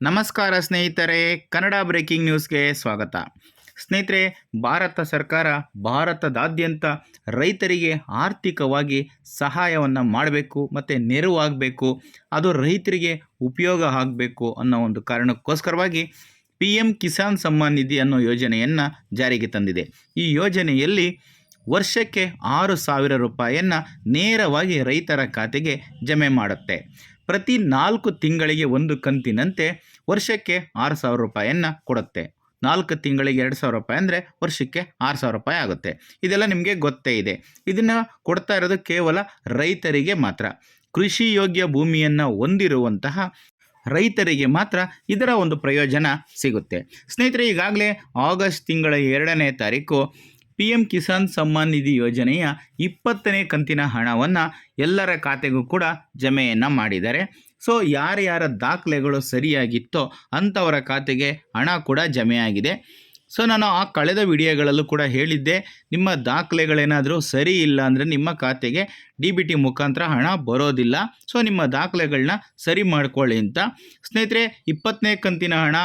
ನಮಸ್ಕಾರ ಸ್ನೇಹಿತರೆ, ಕನ್ನಡ ಬ್ರೇಕಿಂಗ್ ನ್ಯೂಸ್ಗೆ ಸ್ವಾಗತ. ಸ್ನೇಹಿತರೆ, ಭಾರತ ಸರ್ಕಾರ ಭಾರತದಾದ್ಯಂತ ರೈತರಿಗೆ ಆರ್ಥಿಕವಾಗಿ ಸಹಾಯವನ್ನು ಮಾಡಬೇಕು ಮತ್ತು ನೆರವಾಗಬೇಕು ಅದು ರೈತರಿಗೆ ಉಪಯೋಗ ಆಗಬೇಕು ಅನ್ನೋ ಒಂದು ಕಾರಣಕ್ಕೋಸ್ಕರವಾಗಿ ಪಿ ಎಂ ಕಿಸಾನ್ ಸಮ್ಮಾನ್ ನಿಧಿ ಅನ್ನೋ ಯೋಜನೆಯನ್ನು ಜಾರಿಗೆ ತಂದಿದೆ. ಈ ಯೋಜನೆಯಲ್ಲಿ ವರ್ಷಕ್ಕೆ ಆರು ಸಾವಿರ ರೂಪಾಯಿಯನ್ನು ನೇರವಾಗಿ ರೈತರ ಖಾತೆಗೆ ಜಮೆ ಮಾಡುತ್ತೆ. ಪ್ರತಿ ನಾಲ್ಕು ತಿಂಗಳಿಗೆ ಒಂದು ಕಂತಿನಂತೆ ವರ್ಷಕ್ಕೆ ಆರು ಸಾವಿರ ರೂಪಾಯಿಯನ್ನು ಕೊಡುತ್ತೆ. ನಾಲ್ಕು ತಿಂಗಳಿಗೆ ಎರಡು ಸಾವಿರ ರೂಪಾಯಿ ಅಂದರೆ ವರ್ಷಕ್ಕೆ ಆರು ಸಾವಿರ ರೂಪಾಯಿ ಆಗುತ್ತೆ. ಇದೆಲ್ಲ ನಿಮಗೆ ಗೊತ್ತೇ ಇದೆ. ಇದನ್ನು ಕೊಡ್ತಾ ಇರೋದು ಕೇವಲ ರೈತರಿಗೆ ಮಾತ್ರ. ಕೃಷಿ ಯೋಗ್ಯ ಭೂಮಿಯನ್ನು ಹೊಂದಿರುವಂತಹ ರೈತರಿಗೆ ಮಾತ್ರ ಇದರ ಒಂದು ಪ್ರಯೋಜನ ಸಿಗುತ್ತೆ. ಸ್ನೇಹಿತರೆ, ಈಗಾಗಲೇ ಆಗಸ್ಟ್ ತಿಂಗಳ ಎರಡನೇ ತಾರೀಕು ಪಿ ಎಂ ಕಿಸಾನ್ ಸಮ್ಮಾನ್ ನಿಧಿ ಯೋಜನೆಯ ಇಪ್ಪತ್ತನೇ ಕಂತಿನ ಹಣವನ್ನು ಎಲ್ಲರ ಖಾತೆಗೂ ಕೂಡ ಜಮೆಯನ್ನು ಮಾಡಿದ್ದಾರೆ. ಸೊ ಯಾರ್ಯಾರ ದಾಖಲೆಗಳು ಸರಿಯಾಗಿತ್ತೋ ಅಂಥವರ ಖಾತೆಗೆ ಹಣ ಕೂಡ ಜಮೆಯಾಗಿದೆ. ಸೊ, ನಾನು ಆ ಕಳೆದ ವಿಡಿಯೋಗಳಲ್ಲೂ ಕೂಡ ಹೇಳಿದ್ದೆ, ನಿಮ್ಮ ದಾಖಲೆಗಳೇನಾದರೂ ಸರಿ ಇಲ್ಲ ಅಂದರೆ ನಿಮ್ಮ ಖಾತೆಗೆ ಡಿ ಬಿ ಟಿ ಮುಖಾಂತರ ಹಣ ಬರೋದಿಲ್ಲ. ಸೊ, ನಿಮ್ಮ ದಾಖಲೆಗಳನ್ನ ಸರಿ ಮಾಡ್ಕೊಳ್ಳಿ ಅಂತ. ಸ್ನೇಹಿತರೆ, ಇಪ್ಪತ್ತನೇ ಕಂತಿನ ಹಣ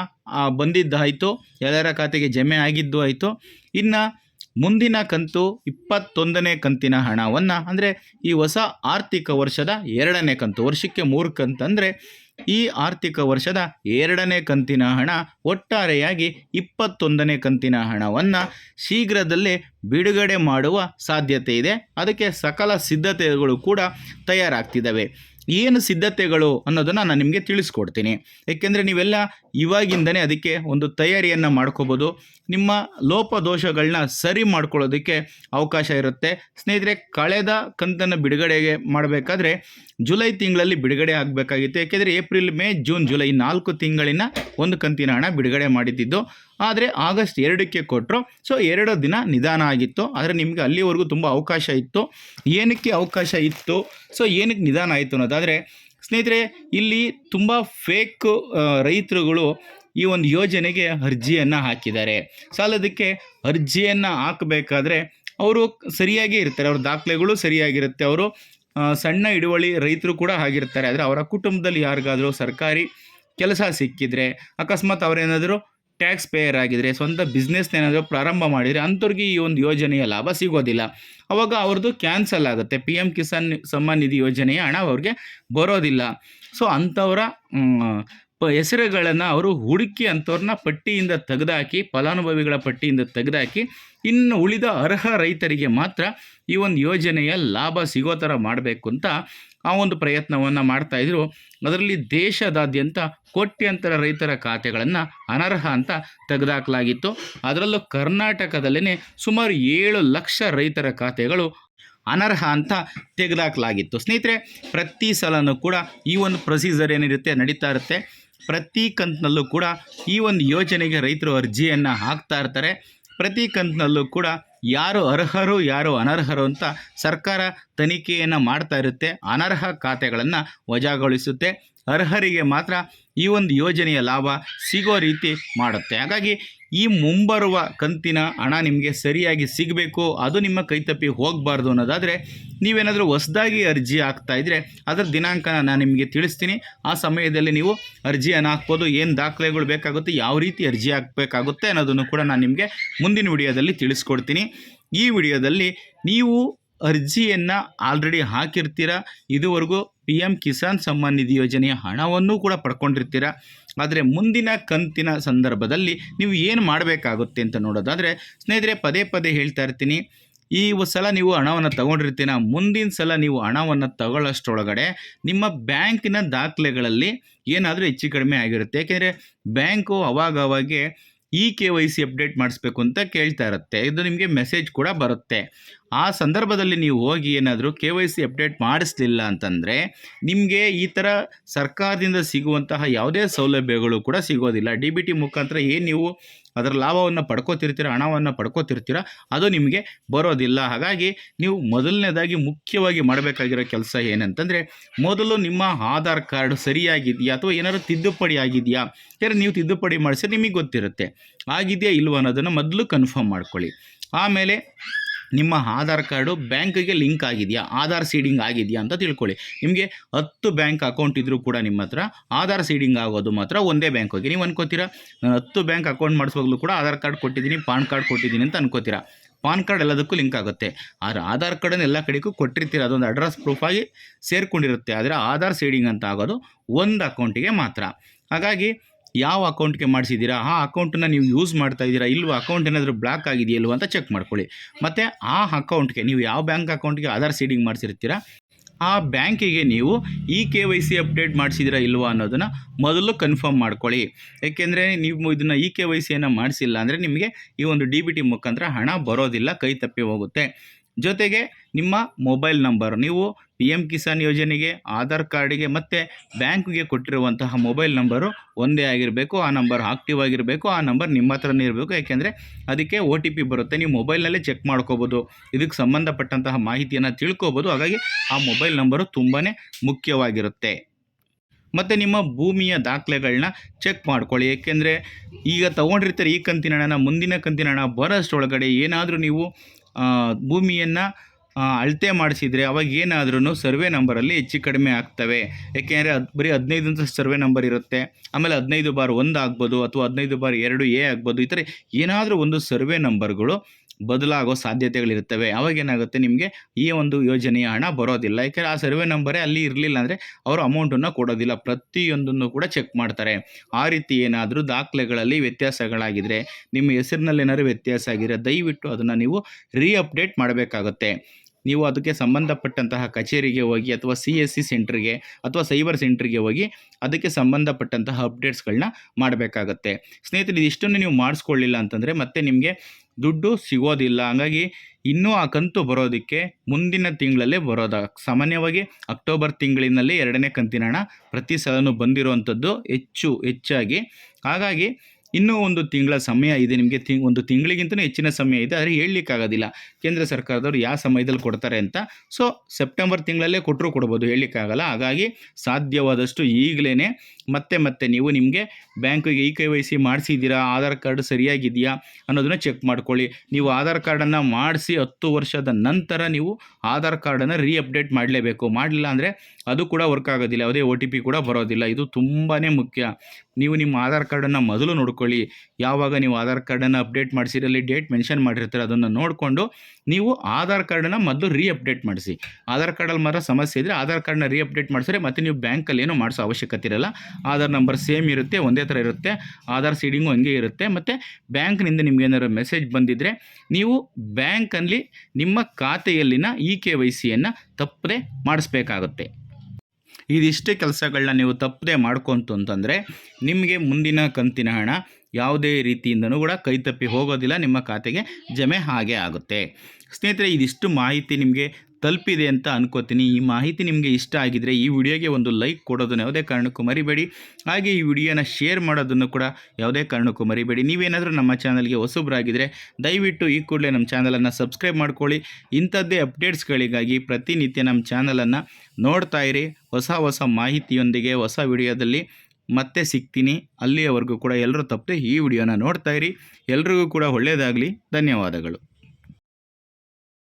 ಬಂದಿದ್ದಾಯಿತು, ಎಲ್ಲರ ಖಾತೆಗೆ ಜಮೆ ಆಗಿದ್ದು ಆಯಿತು. ಇನ್ನು ಮುಂದಿನ ಕಂತು ಇಪ್ಪತ್ತೊಂದನೇ ಕಂತಿನ ಹಣವನ್ನು, ಅಂದರೆ ಈ ಹೊಸ ಆರ್ಥಿಕ ವರ್ಷದ ಎರಡನೇ ಕಂತು, ವರ್ಷಕ್ಕೆ ಮೂರು ಕಂತಂದರೆ ಈ ಆರ್ಥಿಕ ವರ್ಷದ ಎರಡನೇ ಕಂತಿನ ಹಣ ಒಟ್ಟಾರೆಯಾಗಿ ಇಪ್ಪತ್ತೊಂದನೇ ಕಂತಿನ ಹಣವನ್ನು ಶೀಘ್ರದಲ್ಲೇ ಬಿಡುಗಡೆ ಮಾಡುವ ಸಾಧ್ಯತೆ ಇದೆ. ಅದಕ್ಕೆ ಸಕಲ ಸಿದ್ಧತೆಗಳು ಕೂಡ ತಯಾರಾಗ್ತಿದ್ದಾವೆ. ಏನು ಸಿದ್ಧತೆಗಳು ಅನ್ನೋದನ್ನು ನಾನು ನಿಮಗೆ ತಿಳಿಸ್ಕೊಡ್ತೀನಿ. ಏಕೆಂದರೆ ನೀವೆಲ್ಲ ಇವಾಗಿಂದನೇ ಅದಕ್ಕೆ ಒಂದು ತಯಾರಿಯನ್ನು ಮಾಡ್ಕೋಬೋದು. ನಿಮ್ಮ ಲೋಪ ದೋಷಗಳನ್ನ ಸರಿ ಮಾಡ್ಕೊಳ್ಳೋದಕ್ಕೆ ಅವಕಾಶ ಇರುತ್ತೆ. ಸ್ನೇಹಿತರೆ, ಕಳೆದ ಕಂತನ್ನು ಬಿಡುಗಡೆಗೆ ಮಾಡಬೇಕಾದ್ರೆ ಜುಲೈ ತಿಂಗಳಲ್ಲಿ ಬಿಡುಗಡೆ ಆಗಬೇಕಾಗಿತ್ತು. ಏಕೆಂದರೆ ಏಪ್ರಿಲ್, ಮೇ, ಜೂನ್, ಜುಲೈ ನಾಲ್ಕು ತಿಂಗಳಿನ ಒಂದು ಕಂತಿನ ಹಣ ಬಿಡುಗಡೆ ಮಾಡಿದ್ದಿದ್ದು. ಆದರೆ ಆಗಸ್ಟ್ ಎರಡಕ್ಕೆ ಕೊಟ್ಟರು ಸೊ, ಎರಡು ದಿನ ನಿಧಾನ ಆಗಿತ್ತು. ಆದರೆ ನಿಮಗೆ ಅಲ್ಲಿವರೆಗೂ ತುಂಬ ಅವಕಾಶ ಇತ್ತು. ಏನಕ್ಕೆ ಅವಕಾಶ ಇತ್ತು? ಸೊ, ಏನಕ್ಕೆ ನಿಧಾನ ಆಯಿತು ಅನ್ನೋದಾದರೆ, ಸ್ನೇಹಿತರೆ, ಇಲ್ಲಿ ತುಂಬ ಫೇಕ್ ರೈತರುಗಳು ಈ ಒಂದು ಯೋಜನೆಗೆ ಅರ್ಜಿಯನ್ನು ಹಾಕಿದ್ದಾರೆ. ಸಾಲದಕ್ಕೆ ಅರ್ಜಿಯನ್ನು ಹಾಕಬೇಕಾದ್ರೆ ಅವರು ಸರಿಯಾಗಿ ಇರ್ತಾರೆ, ಅವ್ರ ದಾಖಲೆಗಳು ಸರಿಯಾಗಿರುತ್ತೆ, ಅವರು ಸಣ್ಣ ಹಿಡುವಳಿ ರೈತರು ಕೂಡ ಆಗಿರ್ತಾರೆ. ಆದರೆ ಅವರ ಕುಟುಂಬದಲ್ಲಿ ಯಾರಿಗಾದರೂ ಸರ್ಕಾರಿ ಕೆಲಸ ಸಿಕ್ಕಿದರೆ, ಅಕಸ್ಮಾತ್ ಅವರೇನಾದರೂ ಟ್ಯಾಕ್ಸ್ ಪೇಯರ್ ಆಗಿದರೆ, ಸ್ವಂತ ಬಿಸ್ನೆಸ್ನ ಏನಾದರೂ ಪ್ರಾರಂಭ ಮಾಡಿದರೆ ಅಂಥವ್ರಿಗೆ ಈ ಒಂದು ಯೋಜನೆಯ ಲಾಭ ಸಿಗೋದಿಲ್ಲ. ಅವಾಗ ಅವ್ರದ್ದು ಕ್ಯಾನ್ಸಲ್ ಆಗುತ್ತೆ. ಪಿ ಎಂ ಕಿಸಾನ್ ಸಮ್ಮಾನ್ ನಿಧಿ ಯೋಜನೆಯ ಹಣ ಅವ್ರಿಗೆ ಬರೋದಿಲ್ಲ. ಸೊ ಅಂಥವರ ಪ ಹೆಸರುಗಳನ್ನು ಅವರು ಹುಡುಕಿ ಅಂಥವ್ರನ್ನ ಪಟ್ಟಿಯಿಂದ ತೆಗೆದಾಕಿ, ಫಲಾನುಭವಿಗಳ ಪಟ್ಟಿಯಿಂದ ತೆಗೆದಾಕಿ, ಇನ್ನು ಉಳಿದ ಅರ್ಹ ರೈತರಿಗೆ ಮಾತ್ರ ಈ ಒಂದು ಯೋಜನೆಯ ಲಾಭ ಸಿಗೋ ಥರ ಮಾಡಬೇಕು ಅಂತ ಆ ಒಂದು ಪ್ರಯತ್ನವನ್ನು ಮಾಡ್ತಾಯಿದ್ರು ಅದರಲ್ಲಿ ದೇಶದಾದ್ಯಂತ ಕೋಟ್ಯಂತರ ರೈತರ ಖಾತೆಗಳನ್ನು ಅನರ್ಹ ಅಂತ ತೆಗೆದುಹಾಕಲಾಗಿತ್ತು ಅದರಲ್ಲೂ ಕರ್ನಾಟಕದಲ್ಲೇ ಸುಮಾರು ಏಳು ಲಕ್ಷ ರೈತರ ಖಾತೆಗಳು ಅನರ್ಹ ಅಂತ ತೆಗೆದುಹಾಕಲಾಗಿತ್ತು ಸ್ನೇಹಿತರೆ, ಪ್ರತಿ ಸಲನೂ ಕೂಡ ಈ ಒಂದು ಪ್ರೊಸೀಜರ್ ಏನಿರುತ್ತೆ, ನಡೀತಾ ಇರುತ್ತೆ. ಪ್ರತಿ ಕಂತಿನಲ್ಲೂ ಕೂಡ ಈ ಒಂದು ಯೋಜನೆಗೆ ರೈತರು ಅರ್ಜಿಯನ್ನು ಹಾಕ್ತಾ ಇರ್ತಾರೆ. ಪ್ರತಿ ಕಂತಿನಲ್ಲೂ ಕೂಡ ಯಾರು ಅರ್ಹರು, ಯಾರು ಅನರ್ಹರು ಅಂತ ಸರ್ಕಾರ ತನಿಖೆಯನ್ನು ಮಾಡ್ತಾ ಇರುತ್ತೆ. ಅನರ್ಹ ಖಾತೆಗಳನ್ನು ವಜಾಗೊಳಿಸುತ್ತೆ. ಅರ್ಹರಿಗೆ ಮಾತ್ರ ಈ ಒಂದು ಯೋಜನೆಯ ಲಾಭ ಸಿಗೋ ರೀತಿ ಮಾಡುತ್ತೆ. ಹಾಗಾಗಿ ಈ ಮುಂಬರುವ ಕಂತಿನ ಹಣ ನಿಮಗೆ ಸರಿಯಾಗಿ ಸಿಗಬೇಕು, ಅದು ನಿಮ್ಮ ಕೈತಪ್ಪಿ ಹೋಗಬಾರ್ದು ಅನ್ನೋದಾದರೆ ನೀವೇನಾದರೂ ಹೊಸದಾಗಿ ಅರ್ಜಿ ಹಾಕ್ತಾ ಇದ್ದರೆ ಅದರ ದಿನಾಂಕನ ನಾನು ನಿಮಗೆ ತಿಳಿಸ್ತೀನಿ. ಆ ಸಮಯದಲ್ಲಿ ನೀವು ಅರ್ಜಿಯನ್ನು ಹಾಕ್ಬೋದು, ಏನು ದಾಖಲೆಗಳು ಬೇಕಾಗುತ್ತೆ, ಯಾವ ರೀತಿ ಅರ್ಜಿ ಹಾಕಬೇಕಾಗುತ್ತೆ ಅನ್ನೋದನ್ನು ಕೂಡ ನಾನು ನಿಮಗೆ ಮುಂದಿನ ವಿಡಿಯೋದಲ್ಲಿ ತಿಳಿಸ್ಕೊಡ್ತೀನಿ. ಈ ವಿಡಿಯೋದಲ್ಲಿ ನೀವು ಅರ್ಜಿಯನ್ನು ಆಲ್ರೆಡಿ ಹಾಕಿರ್ತೀರ? ಇದುವರೆಗೂ ಪಿ ಎಂ ಕಿಸಾನ್ ಸಮ್ಮಾನ್ ನಿಧಿ ಯೋಜನೆಯ ಹಣವನ್ನು ಕೂಡ ಪಡ್ಕೊಂಡಿರ್ತೀರ? ಆದರೆ ಮುಂದಿನ ಕಂತಿನ ಸಂದರ್ಭದಲ್ಲಿ ನೀವು ಏನು ಮಾಡಬೇಕಾಗುತ್ತೆ ಅಂತ ನೋಡೋದಾದರೆ, ಸ್ನೇಹಿತರೆ, ಪದೇ ಪದೇ ಹೇಳ್ತಾ ಇರ್ತೀನಿ. ಈ ಸಲ ನೀವು ಹಣವನ್ನು ತಗೊಂಡಿರ್ತೀನ ಮುಂದಿನ ಸಲ ನೀವು ಹಣವನ್ನು ತಗೊಳ್ಳೋಷ್ಟರೊಳಗಡೆ ನಿಮ್ಮ ಬ್ಯಾಂಕಿನ ದಾಖಲೆಗಳಲ್ಲಿ ಏನಾದರೂ ಹೆಚ್ಚು ಕಡಿಮೆ ಆಗಿರುತ್ತೆ. ಯಾಕೆಂದರೆ bank ಅವಾಗವಾಗೆ E K Y C update ಮಾಡಿಸ್ಬೇಕು ಅಂತ ಕೇಳ್ತಾ ಇರುತ್ತೆ. ಇದು ನಿಮಗೆ ಮೆಸೇಜ್ ಕೂಡ ಬರುತ್ತೆ. ಆ ಸಂದರ್ಭದಲ್ಲಿ ನೀವು ಹೋಗಿ ಏನಾದರೂ ಕೆ ವೈ ಸಿ ಅಪ್ಡೇಟ್ ಮಾಡಿಸ್ಲಿಲ್ಲ ಅಂತಂದರೆ ನಿಮಗೆ ಈ ಥರ ಸರ್ಕಾರದಿಂದ ಸಿಗುವಂತಹ ಯಾವುದೇ ಸೌಲಭ್ಯಗಳು ಕೂಡ ಸಿಗೋದಿಲ್ಲ. ಡಿ ಬಿ ಟಿ ಮುಖಾಂತರ ಏನು ನೀವು ಅದರ ಲಾಭವನ್ನು ಪಡ್ಕೋತಿರ್ತೀರ, ಹಣವನ್ನು ಪಡ್ಕೋತಿರ್ತೀರ, ಅದು ನಿಮಗೆ ಬರೋದಿಲ್ಲ. ಹಾಗಾಗಿ ನೀವು ಮೊದಲನೇದಾಗಿ ಮುಖ್ಯವಾಗಿ ಮಾಡಬೇಕಾಗಿರೋ ಕೆಲಸ ಏನಂತಂದರೆ ಮೊದಲು ನಿಮ್ಮ ಆಧಾರ್ ಕಾರ್ಡ್ ಸರಿಯಾಗಿದೆಯಾ ಅಥವಾ ಏನಾದರೂ ತಿದ್ದುಪಡಿ ಆಗಿದೆಯಾ? ಯಾರು ನೀವು ತಿದ್ದುಪಡಿ ಮಾಡಿಸಿದ್ರೆ ನಿಮಗೆ ಗೊತ್ತಿರುತ್ತೆ. ಆಗಿದೆಯಾ ಇಲ್ವ ಅನ್ನೋದನ್ನು ಮೊದಲು ಕನ್ಫರ್ಮ್ ಮಾಡ್ಕೊಳ್ಳಿ. ಆಮೇಲೆ ನಿಮ್ಮ ಆಧಾರ್ ಕಾರ್ಡು ಬ್ಯಾಂಕಿಗೆ ಲಿಂಕ್ ಆಗಿದೆಯಾ? ಆಧಾರ್ ಸೀಡಿಂಗ್ ಆಗಿದೆಯಾ ಅಂತ ತಿಳ್ಕೊಳ್ಳಿ. ನಿಮಗೆ ಹತ್ತು ಬ್ಯಾಂಕ್ ಅಕೌಂಟ್ ಇದ್ದರೂ ಕೂಡ ನಿಮ್ಮ ಹತ್ರ ಆಧಾರ್ ಸೀಡಿಂಗ್ ಆಗೋದು ಮಾತ್ರ ಒಂದೇ ಬ್ಯಾಂಕ್ ಹೋಗಿ ನೀವು ಅನ್ಕೋತೀರಾ, ನಾನು ಹತ್ತು ಬ್ಯಾಂಕ್ ಅಕೌಂಟ್ ಮಾಡಿಸುವಾಗಲೂ ಕೂಡ ಆಧಾರ್ ಕಾರ್ಡ್ ಕೊಟ್ಟಿದ್ದೀನಿ, ಪಾನ್ ಕಾರ್ಡ್ ಕೊಟ್ಟಿದ್ದೀನಿ ಅಂತ ಅನ್ಕೋತೀರಾ? ಪಾನ್ ಕಾರ್ಡ್ ಎಲ್ಲದಕ್ಕೂ ಲಿಂಕ್ ಆಗುತ್ತೆ. ಆದರೆ ಆಧಾರ್ ಕಾರ್ಡನ್ನು ಎಲ್ಲ ಕಡೆಗೂ ಕೊಟ್ಟಿರ್ತೀರ, ಅದೊಂದು ಅಡ್ರೆಸ್ ಪ್ರೂಫಾಗಿ ಸೇರಿಕೊಂಡಿರುತ್ತೆ. ಆದರೆ ಆಧಾರ್ ಸೀಡಿಂಗ್ ಅಂತ ಆಗೋದು ಒಂದು ಅಕೌಂಟಿಗೆ ಮಾತ್ರ. ಹಾಗಾಗಿ ಯಾವ ಅಕೌಂಟ್ಗೆ ಮಾಡಿಸಿದ್ದೀರಾ? ಆ ಅಕೌಂಟನ್ನು ನೀವು ಯೂಸ್ ಮಾಡ್ತಾ ಇದ್ದೀರಾ? ಇಲ್ವಾ? ಅಕೌಂಟ್ ಏನಾದರೂ ಬ್ಲಾಕ್ ಆಗಿದೆಯಲ್ವ ಅಂತ ಚೆಕ್ ಮಾಡ್ಕೊಳ್ಳಿ. ಮತ್ತು ಆ ಅಕೌಂಟ್ಗೆ ನೀವು ಯಾವ ಬ್ಯಾಂಕ್ ಅಕೌಂಟ್ಗೆ ಆಧಾರ್ ಸೀಡಿಂಗ್ ಮಾಡಿಸಿರ್ತೀರಾ? ಆ ಬ್ಯಾಂಕಿಗೆ ನೀವು E K Y C update ಮಾಡಿಸಿದಿರಾ ಇಲ್ವಾ ಅನ್ನೋದನ್ನು ಮೊದಲು ಕನ್ಫರ್ಮ್ ಮಾಡ್ಕೊಳ್ಳಿ. ಏಕೆಂದರೆ ನೀವು ಇದನ್ನು ಇ ಕೆ ವೈ ಸಿಯನ್ನು ಮಾಡಿಸಿಲ್ಲ ಅಂದರೆ ನಿಮಗೆ ಈ ಒಂದು ಡಿ ಬಿ ಟಿ ಮುಖಾಂತರ ಹಣ ಬರೋದಿಲ್ಲ, ಕೈ ತಪ್ಪಿ ಹೋಗುತ್ತೆ. ಜೊತೆಗೆ ನಿಮ್ಮ ಮೊಬೈಲ್ ನಂಬರ್. ನೀವು ಪಿ ಎಂ ಕಿಸಾನ್ ಯೋಜನೆಗೆ, ಆಧಾರ್ ಕಾರ್ಡಿಗೆ ಮತ್ತು ಬ್ಯಾಂಕ್ಗೆ ಕೊಟ್ಟಿರುವಂತಹ ಮೊಬೈಲ್ ನಂಬರು ಒಂದೇ ಆಗಿರಬೇಕು. ಆ ನಂಬರ್ ಆಕ್ಟಿವ್ ಆಗಿರಬೇಕು. ಆ ನಂಬರ್ ನಿಮ್ಮ ಹತ್ರನೇ ಇರಬೇಕು. ಯಾಕೆಂದರೆ ಅದಕ್ಕೆ ಒ ಟಿ ಪಿ ಬರುತ್ತೆ. ನೀವು ಮೊಬೈಲ್ನಲ್ಲೇ ಚೆಕ್ ಮಾಡ್ಕೋಬೋದು. ಇದಕ್ಕೆ ಸಂಬಂಧಪಟ್ಟಂತಹ ಮಾಹಿತಿಯನ್ನು ತಿಳ್ಕೊಬೋದು. ಹಾಗಾಗಿ ಆ ಮೊಬೈಲ್ ನಂಬರು ತುಂಬಾ ಮುಖ್ಯವಾಗಿರುತ್ತೆ. ಮತ್ತು ನಿಮ್ಮ ಭೂಮಿಯ ದಾಖಲೆಗಳನ್ನ ಚೆಕ್ ಮಾಡ್ಕೊಳ್ಳಿ. ಏಕೆಂದರೆ ಈಗ ತೊಗೊಂಡಿರ್ತಾರೆ ಈ ಕಂತಿನ ಹಣನ ಮುಂದಿನ ಕಂತಿನ ಹಣ ಬರೋಷ್ಟೊಳಗಡೆ ಏನಾದರೂ ನೀವು ಭೂಮಿಯನ್ನು ಅಳತೆ ಮಾಡಿಸಿದರೆ ಅವಾಗ ಏನಾದ್ರೂ ಸರ್ವೆ ನಂಬರಲ್ಲಿ ಹೆಚ್ಚು ಕಡಿಮೆ ಆಗ್ತವೆ. ಏಕೆಂದರೆ ಅದು, ಬರೀ ಹದಿನೈದು ಅಂತ ಸರ್ವೆ ನಂಬರ್ ಇರುತ್ತೆ. ಆಮೇಲೆ ಹದಿನೈದು ಬಾರ್ ಒಂದು ಆಗ್ಬೋದು ಅಥವಾ ಹದಿನೈದು ಬಾರ್ ಎರಡು ಎ ಆಗ್ಬೋದು. ಈ ಥರ ಏನಾದರೂ ಒಂದು ಸರ್ವೆ ನಂಬರ್ಗಳು ಬದಲಾಗೋ ಸಾಧ್ಯತೆಗಳಿರ್ತವೆ ಅವಾಗ ಏನಾಗುತ್ತೆ ನಿಮಗೆ ಈ ಒಂದು ಯೋಜನೆಯ ಹಣ ಬರೋದಿಲ್ಲ. ಯಾಕೆಂದರೆ ಆ ಸರ್ವೆ ನಂಬರೇ ಅಲ್ಲಿ ಇರಲಿಲ್ಲ ಅಂದರೆ ಅವರು ಅಮೌಂಟನ್ನು ಕೊಡೋದಿಲ್ಲ. ಪ್ರತಿಯೊಂದನ್ನು ಕೂಡ ಚೆಕ್ ಮಾಡ್ತಾರೆ. ಆ ರೀತಿ ಏನಾದರೂ ದಾಖಲೆಗಳಲ್ಲಿ ವ್ಯತ್ಯಾಸಗಳಾಗಿದ್ದರೆ ನಿಮ್ಮ ಹೆಸರಿನಲ್ಲಿ ಏನಾದರೂ ವ್ಯತ್ಯಾಸ ಆಗಿದ್ರೆ ದಯವಿಟ್ಟು ಅದನ್ನು ನೀವು ರೀ ಅಪ್ಡೇಟ್ ಮಾಡಬೇಕಾಗುತ್ತೆ. ನೀವು ಅದಕ್ಕೆ ಸಂಬಂಧಪಟ್ಟಂತಹ ಕಚೇರಿಗೆ ಹೋಗಿ ಅಥವಾ ಸಿ ಎಸ್ ಸಿ ಸೆಂಟ್ರಿಗೆ ಅಥವಾ ಸೈಬರ್ ಸೆಂಟ್ರಿಗೆ ಹೋಗಿ ಅದಕ್ಕೆ ಸಂಬಂಧಪಟ್ಟಂತಹ ಅಪ್ಡೇಟ್ಸ್ಗಳನ್ನ ಮಾಡಬೇಕಾಗತ್ತೆ. ಸ್ನೇಹಿತರೆ, ಇದಿಷ್ಟನ್ನು ನೀವು ಮಾಡಿಸ್ಕೊಳ್ಳಿಲ್ಲ ಅಂತಂದರೆ ಮತ್ತೆ ನಿಮಗೆ ದುಡ್ಡು ಸಿಗೋದಿಲ್ಲ. ಹಾಗಾಗಿ ಇನ್ನೂ ಆ ಕಂತು ಬರೋದಕ್ಕೆ ಮುಂದಿನ ತಿಂಗಳಲ್ಲೇ ಬರೋದ. ಸಾಮಾನ್ಯವಾಗಿ ಅಕ್ಟೋಬರ್ ತಿಂಗಳಿನಲ್ಲಿ ಎರಡನೇ ಕಂತಿನ ಹಣ ಪ್ರತಿ ಸಲನೂ ಬಂದಿರುವಂಥದ್ದು ಹೆಚ್ಚು ಹೆಚ್ಚಾಗಿ. ಹಾಗಾಗಿ ಇನ್ನೂ ಒಂದು ತಿಂಗಳ ಸಮಯ ಇದೆ, ನಿಮಗೆ ತಿ, ಒಂದು ತಿಂಗಳಿಗಿಂತಲೂ ಹೆಚ್ಚಿನ ಸಮಯ ಇದೆ, ಆದರೆ ಹೇಳಲಿಕ್ಕಾಗೋದಿಲ್ಲ. ಕೇಂದ್ರ ಸರ್ಕಾರದವರು ಯಾವ ಸಮಯದಲ್ಲಿ ಕೊಡ್ತಾರೆ ಅಂತ. ಸೊ, ಸೆಪ್ಟೆಂಬರ್ ತಿಂಗಳಲ್ಲೇ ಕೊಟ್ಟರು ಕೊಡ್ಬೋದು, ಹೇಳಲಿಕ್ಕಾಗಲ್ಲ. ಹಾಗಾಗಿ ಸಾಧ್ಯವಾದಷ್ಟು ಈಗಲೇ ಮತ್ತೆ ಮತ್ತೆ ನೀವು ನಿಮಗೆ ಬ್ಯಾಂಕಿಗೆ ಇ ಕೆ ವೈ ಸಿ ಮಾಡಿಸಿದ್ದೀರಾ, ಆಧಾರ್ ಕಾರ್ಡ್ ಸರಿಯಾಗಿದೆಯಾ ಅನ್ನೋದನ್ನು ಚೆಕ್ ಮಾಡ್ಕೊಳ್ಳಿ. ನೀವು ಆಧಾರ್ ಕಾರ್ಡನ್ನು ಮಾಡಿಸಿ ಹತ್ತು ವರ್ಷದ ನಂತರ ನೀವು ಆಧಾರ್ ಕಾರ್ಡನ್ನು ರೀ ಅಪ್ಡೇಟ್ ಮಾಡಲೇಬೇಕು. ಮಾಡಲಿಲ್ಲ ಅಂದರೆ ಅದು ಕೂಡ ವರ್ಕ್ ಆಗೋದಿಲ್ಲ, ಯಾವುದೇ ಒ ಟಿ ಪಿ ಕೂಡ ಬರೋದಿಲ್ಲ. ಇದು ತುಂಬಾ ಮುಖ್ಯ. ನೀವು ನಿಮ್ಮ ಆಧಾರ್ ಕಾರ್ಡನ್ನು ಮೊದಲು ನೋಡ್ಕೊಳ್ಳಿ. ಯಾವಾಗ ನೀವು ಆಧಾರ್ ಕಾರ್ಡನ್ನು ಅಪ್ಡೇಟ್ ಮಾಡಿಸಿರಲ್ಲಿ ಡೇಟ್ ಮೆನ್ಷನ್ ಮಾಡಿರ್ತಾರೆ ಅದನ್ನು ನೋಡಿಕೊಂಡು ನೀವು ಆಧಾರ್ ಕಾರ್ಡನ್ನು ಮೊದಲು ರೀ ಅಪ್ಡೇಟ್ ಮಾಡಿಸಿ. ಆಧಾರ್ ಕಾರ್ಡಲ್ಲಿ ಮಾತ್ರ ಸಮಸ್ಯೆ ಇದ್ದರೆ ಆಧಾರ್ ಕಾರ್ಡನ್ನ ರೀ ಅಪ್ಡೇಟ್ ಮಾಡಿಸಿದ್ರೆ ಮತ್ತೆ ನೀವು ಬ್ಯಾಂಕಲ್ಲಿ ಏನೂ ಮಾಡಿಸೋ ಅವಶ್ಯಕತೆ ಇರಲ್ಲ. ಆಧಾರ್ ನಂಬರ್ ಸೇಮ್ ಇರುತ್ತೆ, ಒಂದೇ ಥರ ಇರುತ್ತೆ. ಆಧಾರ್ ಸೀಡಿಂಗು ಹಂಗೆ ಇರುತ್ತೆ. ಮತ್ತು ಬ್ಯಾಂಕ್ನಿಂದ ನಿಮ್ಗೆ ಏನಾದ್ರು ಮೆಸೇಜ್ ಬಂದಿದ್ದರೆ ನೀವು ಬ್ಯಾಂಕಲ್ಲಿ ನಿಮ್ಮ ಖಾತೆಯಲ್ಲಿನ ಇ ಕೆ ವೈ ಸಿಯನ್ನು ತಪ್ಪದೆ ಮಾಡಿಸ್ಬೇಕಾಗುತ್ತೆ. ಇದಿಷ್ಟೇ ಕೆಲಸಗಳನ್ನ ನೀವು ತಪ್ಪದೇ ಮಾಡ್ಕೊಂತು ಅಂತಂದರೆ ನಿಮಗೆ ಮುಂದಿನ ಕಂತಿನ ಹಣ ಯಾವುದೇ ರೀತಿಯಿಂದನೂ ಕೂಡ ಕೈ ತಪ್ಪಿ ಹೋಗೋದಿಲ್ಲ, ನಿಮ್ಮ ಖಾತೆಗೆ ಜಮೆ ಹಾಗೆ ಆಗುತ್ತೆ. ಸ್ನೇಹಿತರೆ, ಇದಿಷ್ಟು ಮಾಹಿತಿ ನಿಮಗೆ ತಲುಪಿದೆ ಅಂತ ಅನ್ಕೋತೀನಿ. ಈ ಮಾಹಿತಿ ನಿಮಗೆ ಇಷ್ಟ ಆಗಿದರೆ ಈ ವಿಡಿಯೋಗೆ ಒಂದು ಲೈಕ್ ಕೊಡೋದನ್ನು ಯಾವುದೇ ಕಾರಣಕ್ಕೂ ಮರಿಬೇಡಿ. ಹಾಗೆ ಈ ವಿಡಿಯೋನ ಶೇರ್ ಮಾಡೋದನ್ನು ಕೂಡ ಯಾವುದೇ ಕಾರಣಕ್ಕೂ ಮರಿಬೇಡಿ. ನೀವೇನಾದರೂ ನಮ್ಮ ಚಾನಲ್ಗೆ ಹೊಸಬ್ರಾಗಿದ್ದರೆ ದಯವಿಟ್ಟು ಈ ಕೂಡಲೇ ನಮ್ಮ ಚಾನಲನ್ನು ಸಬ್ಸ್ಕ್ರೈಬ್ ಮಾಡ್ಕೊಳ್ಳಿ. ಇಂಥದ್ದೇ ಅಪ್ಡೇಟ್ಸ್ಗಳಿಗಾಗಿ ಪ್ರತಿನಿತ್ಯ ನಮ್ಮ ಚಾನಲನ್ನು ನೋಡ್ತಾ ಇರಿ. ಹೊಸ ಹೊಸ ಮಾಹಿತಿಯೊಂದಿಗೆ ಹೊಸ ವಿಡಿಯೋದಲ್ಲಿ ಮತ್ತೆ ಸಿಗ್ತೀನಿ. ಅಲ್ಲಿಯವರೆಗೂ ಕೂಡ ಎಲ್ಲರೂ ತಪ್ಪದೆ ಈ ವಿಡಿಯೋನ ನೋಡ್ತಾ ಇರಿ. ಎಲ್ರಿಗೂ ಕೂಡ ಒಳ್ಳೆಯದಾಗಲಿ. ಧನ್ಯವಾದಗಳು.